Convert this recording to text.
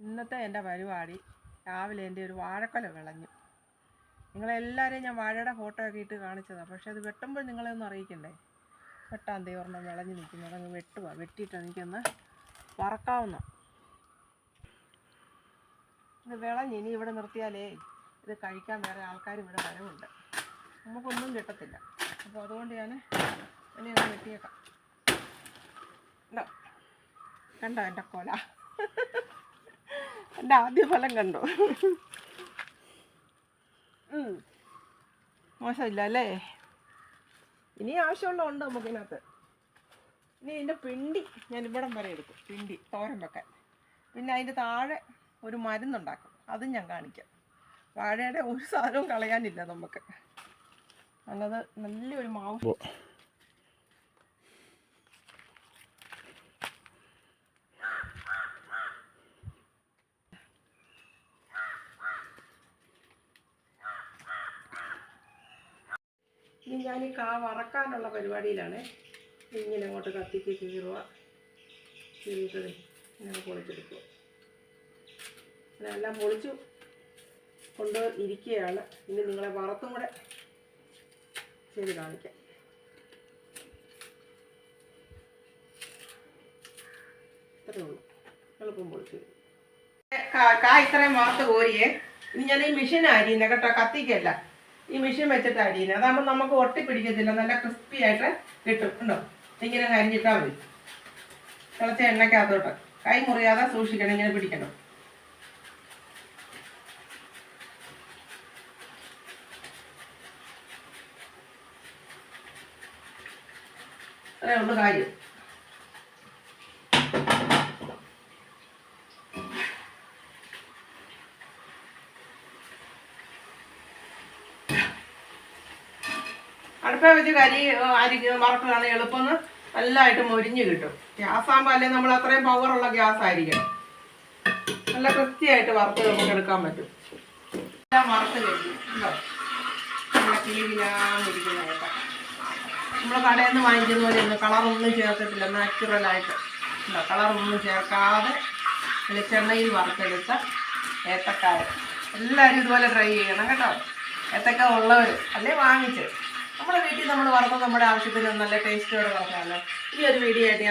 ഇന്നത്തെ എന്റെ പരിപാടി രാവിലെ എന്റെ ഒരു വാഴക്കൊല വിളഞ്ഞു. നിങ്ങളെല്ലാവരെയും ഞാൻ വാഴയുടെ ഫോട്ടോ ഒക്കെ ഇട്ട് കാണിച്ചതാണ് പക്ഷേ അത് വെട്ടുമ്പോൾ നിങ്ങളെ ഒന്ന് അറിയിക്കണ്ടേ? വെട്ടാൻ ഒരെണ്ണം വിളഞ്ഞു നിൽക്കുന്നു. അതങ്ങ് വെട്ടുക വെട്ടിയിട്ട് എനിക്കൊന്ന് വറക്കാവുന്ന. ഇത് വിളഞ്ഞ് ഇനി ഇവിടെ നിർത്തിയാലേ ഇത് കഴിക്കാൻ വേറെ ആൾക്കാർ ഇവിടെ വരവുണ്ട്. നമുക്കൊന്നും കിട്ടത്തില്ല. അപ്പോൾ അതുകൊണ്ട് ഞാൻ ഇനി വെട്ടിയേക്കാം. കണ്ടോ എന്റെ കൊല? എന്റെ ആദ്യ ഫലം കണ്ടോ. ഉം. മോശമില്ല അല്ലേ ഇനി ആവശ്യമുള്ള ഉണ്ട് നമുക്കിനകത്ത് ഇനി ഇതിന്റെ പിണ്ടി ഞാൻ ഇവിടം വരെ എടുക്കും. പിണ്ടി തോരൻ വെക്കാൻ. പിന്നെ അതിന്റെ താഴെ ഒരു മരുന്നുണ്ടാക്കും. അതും ഞാൻ കാണിക്കാം. വാഴയുടെ ഒരു സാധനവും കളയാനില്ല നമുക്ക്. നല്ലത് നല്ലൊരു മാവ്. ഇനി ഞാൻ ഈ കാ വറക്കാനുള്ള പരിപാടിയിലാണ്. ഇങ്ങനെ അങ്ങോട്ട് കത്തിക്ക് കീറുക കീറിട്ട് ഇങ്ങനെ പൊളിച്ചെടുക്കുക എല്ലാം പൊളിച്ചു കൊണ്ട് ഇരിക്കുകയാണ്. ഇനി നിങ്ങളെ വറുത്തും കൂടെ ചെയ്ത് കാണിക്കാം. ഇത്രയേ ഉള്ളൂ. എളുപ്പം കാ ഇത്രയും വറുത്ത് കോരിയേ. ഇനി ഞാൻ ഈ മെഷീൻ അരിയുന്ന. കേട്ടോ കത്തിക്കല്ല. ഈ മെഷീൻ വെച്ചിട്ട് അരിയുന്നത് അതാകുമ്പോൾ നമുക്ക് ഒട്ടിപ്പിടിക്കത്തില്ല നല്ല ക്രിസ്പി ആയിട്ട് കിട്ടും. ഉണ്ടോ ഇങ്ങനെ കരിഞ്ഞിട്ടാൽ മതി. തിളച്ച എണ്ണയ്ക്കകത്തോട്ട് കൈ മുറിയാതെ സൂക്ഷിക്കണം. ഇങ്ങനെ പിടിക്കണം. അത്രേ ഉള്ളു കാര്യം. അടുപ്പ വെച്ച് കരി അരി വറക്കുകയാണ് എളുപ്പം നല്ലതായിട്ട് മൊരിഞ്ഞ് കിട്ടും. ഗ്യാസ് ആകുമ്പോൾ അല്ലെങ്കിൽ നമ്മൾ അത്രയും പവറുള്ള ഗ്യാസ് ആയിരിക്കണം. നല്ല കൃത്യമായിട്ട് വറുത്ത് നമുക്ക് എടുക്കാൻ പറ്റും. എല്ലാം വറുത്ത് കിളികിലാന്നിരിക്കുന്നതായിട്ട് നമ്മൾ കടയിൽ നിന്ന് വാങ്ങിക്കുന്ന പോലെ ഒന്നും കളറൊന്നും ചേർത്തിട്ടില്ല. നാച്ചുറലായിട്ട് ഉണ്ടോ കളറൊന്നും ചേർക്കാതെ വെളിച്ചെണ്ണയിൽ വറുത്തെടുത്ത ഏത്തക്കായ. എല്ലാവരും ഇതുപോലെ ട്രൈ ചെയ്യണം കേട്ടോ. ഏത്തക്ക ഉള്ളവർ അല്ലേ വാങ്ങിച്ച് നമ്മുടെ വീട്ടിൽ നമ്മൾ വറുത്ത് നമ്മുടെ ആവശ്യത്തിന് നല്ല ടേസ്റ്റോടെ വറുക്കാമല്ലോ. ഈ ഒരു വീഡിയോ ആയിട്ട്